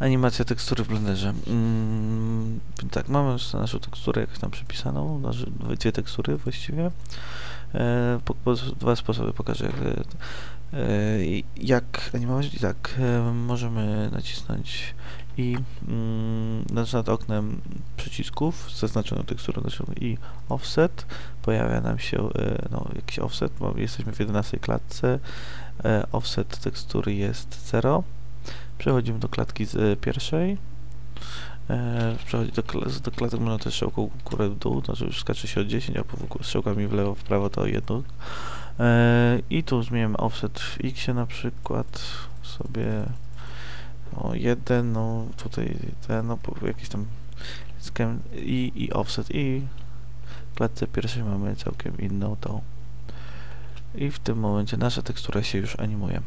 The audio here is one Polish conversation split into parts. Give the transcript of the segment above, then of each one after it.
Animacja tekstury w Blenderze. Mm, tak, mamy już naszą teksturę jak tam przypisaną, znaczy dwie tekstury właściwie. E, po, po, dwa sposoby pokażę jak, e, jak animować. I tak, e, możemy nacisnąć i mm, nad oknem przycisków zaznaczoną teksturą i offset. Pojawia nam się e, no, jakiś offset, bo jesteśmy w 11 klatce. E, offset tekstury jest 0 Przechodzimy do klatki z y, pierwszej. E, przechodzi do, do klatek można też strzałką górę w dół, znaczy już skacze się od 10, a po strzałkami w lewo, w prawo to jedno. E, I tu zmieniamy offset w x na przykład sobie o jeden, no tutaj ten, no jakiś tam i, i offset i w klatce pierwszej mamy całkiem inną tą. I w tym momencie nasza tekstura się już animuje.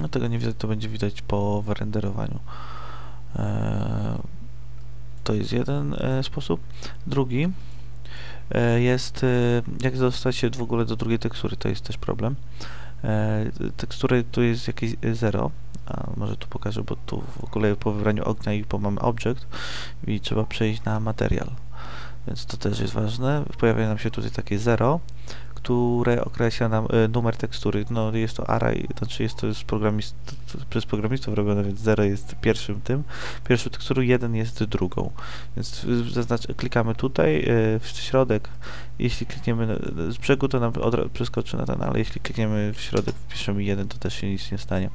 No tego nie widać, to będzie widać po wyrenderowaniu. E, to jest jeden e, sposób. Drugi e, jest, jak dostać się w ogóle do drugiej tekstury, to jest też problem. Tekstury tu jest jakieś 0, a może tu pokażę, bo tu w ogóle po wybraniu ognia i po mamy object i trzeba przejść na material. Więc to też jest ważne. Pojawia nam się tutaj takie 0 które określa nam e, numer tekstury. No jest to array, to znaczy jest to programist, przez programistów robione, więc 0 jest pierwszym tym, pierwszą teksturą, 1 jest drugą. Więc zaznacz, klikamy tutaj e, w środek, jeśli klikniemy z brzegu, to nam przeskoczy na ten, ale jeśli klikniemy w środek, wpiszemy 1, to też się nic nie stanie.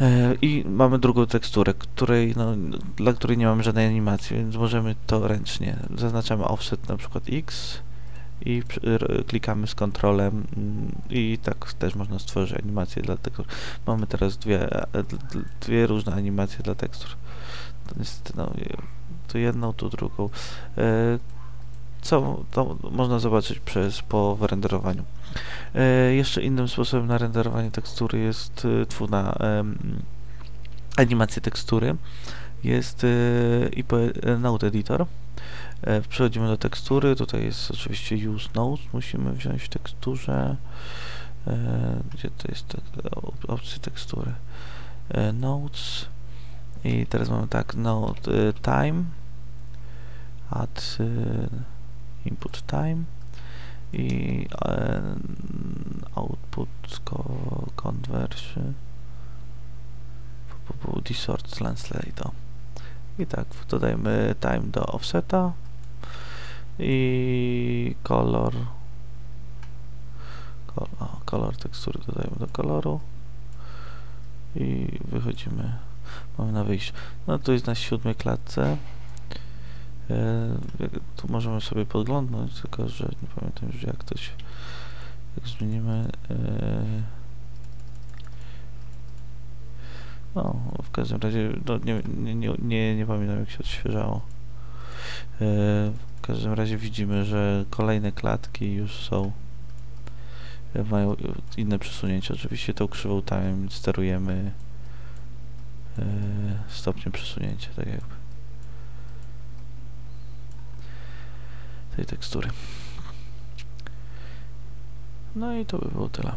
E, I mamy drugą teksturę, której, no, dla której nie mamy żadnej animacji, więc możemy to ręcznie. Zaznaczamy offset na przykład x, i klikamy z kontrolem mm, i tak też można stworzyć animację dla tekstur. Mamy teraz dwie, e, dwie różne animacje dla tekstur. No, to jedną, tu drugą. E, co to można zobaczyć przez po wyrenderowaniu. E, jeszcze innym sposobem na renderowanie tekstury jest twu na animację tekstury jest IP Node Editor. E, przechodzimy do tekstury, tutaj jest oczywiście use nodes, musimy wziąć w teksturze, e, gdzie to jest opcje tekstury, e, nodes i teraz mamy tak, node time, add input time. I output conversion. Dissort translate i tak dodajmy time do offseta. I kolor kolor tekstury dodajemy do koloru. I wychodzimy mamy na wyjściu. No to jest na siódmej klatce. E, tu możemy sobie podglądnąć tylko że nie pamiętam już jak to się jak zmienimy. E, no w każdym razie no, nie, nie, nie, nie pamiętam jak się odświeżało e, w każdym razie widzimy, że kolejne klatki już są mają inne przesunięcie. Oczywiście tą krzywą tam sterujemy e, stopniem przesunięcia, tak jakby tej tekstury. No i to by było tyle.